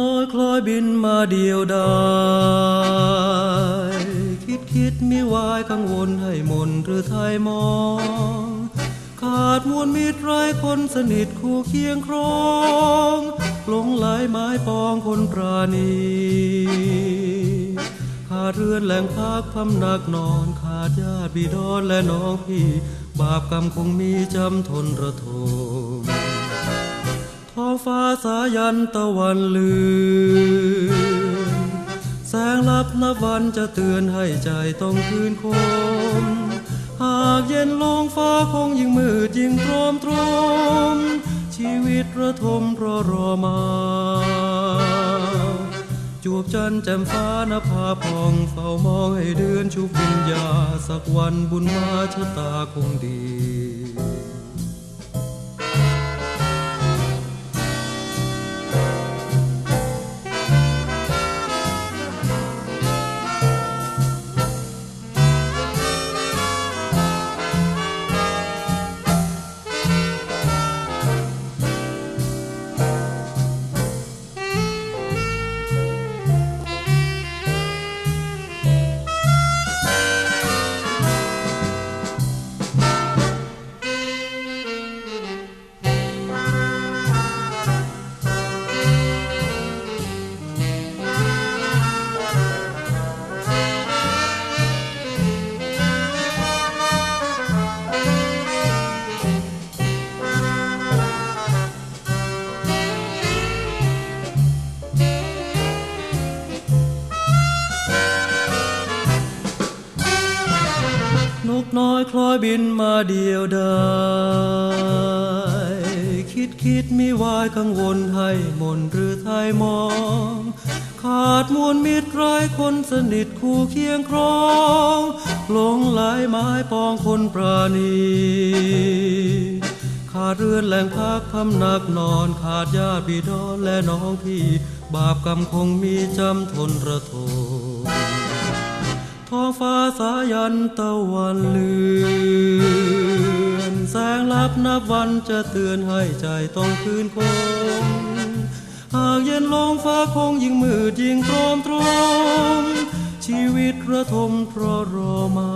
น้อยคล้อยบินมาเดียวดายคิดคิดมิวายกังวลให้มนหรือไทยมอง ขาดมวลมิตรไรคนสนิทคู่เคียงครองหลงไหลไม้ปองคนปราณีขาดเรือนแหล่งพักพำนักนอนขาดญาติบิดรและน้องพี่ บาปกรรมคงมีจำทนระทม ฟ้าสายันตะวันลืนแสงลับนับวันจะเตือนให้ใจต้องคืนคม หากเย็นลงฟ้าคงยิ่งมืดยิ่งโทรมโทรม ชีวิตระทมเพราะรอมา จูบจันแจ่มฟ้านภาพองเฝ้ามองให้เดือนชุบวิญญา สักวันบุญมาชะตาคงดี น้อยคล้อยบินมาเดียวดายคิดคิดมิวายกังวลให้มนหรือไทยมอง ขาดมวลมิตรไรคนสนิทคู่เคียงครองหลงไหลไม้ปองคนปราณีขาดเรือนแหล่งพักพำนักนอนขาดญาติบิดรและน้องพี่ บาปกรรมคงมีจำทนระทม ท้องฟ้าสายันตะวันเลือนแสงลับนับวันจะเตือนให้ใจต้องคืนคงหากเย็นลงฟ้าคงยิ่งมืดยิ่งโทรมโทรมชีวิตระทมเพราะรอมา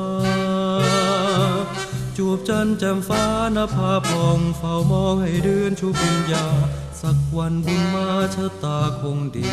จูบจันแจ่มฟ้านภาพองเฝ้ามองให้เดือนชุบวิญญา สักวันบุญมาชะตาคงดี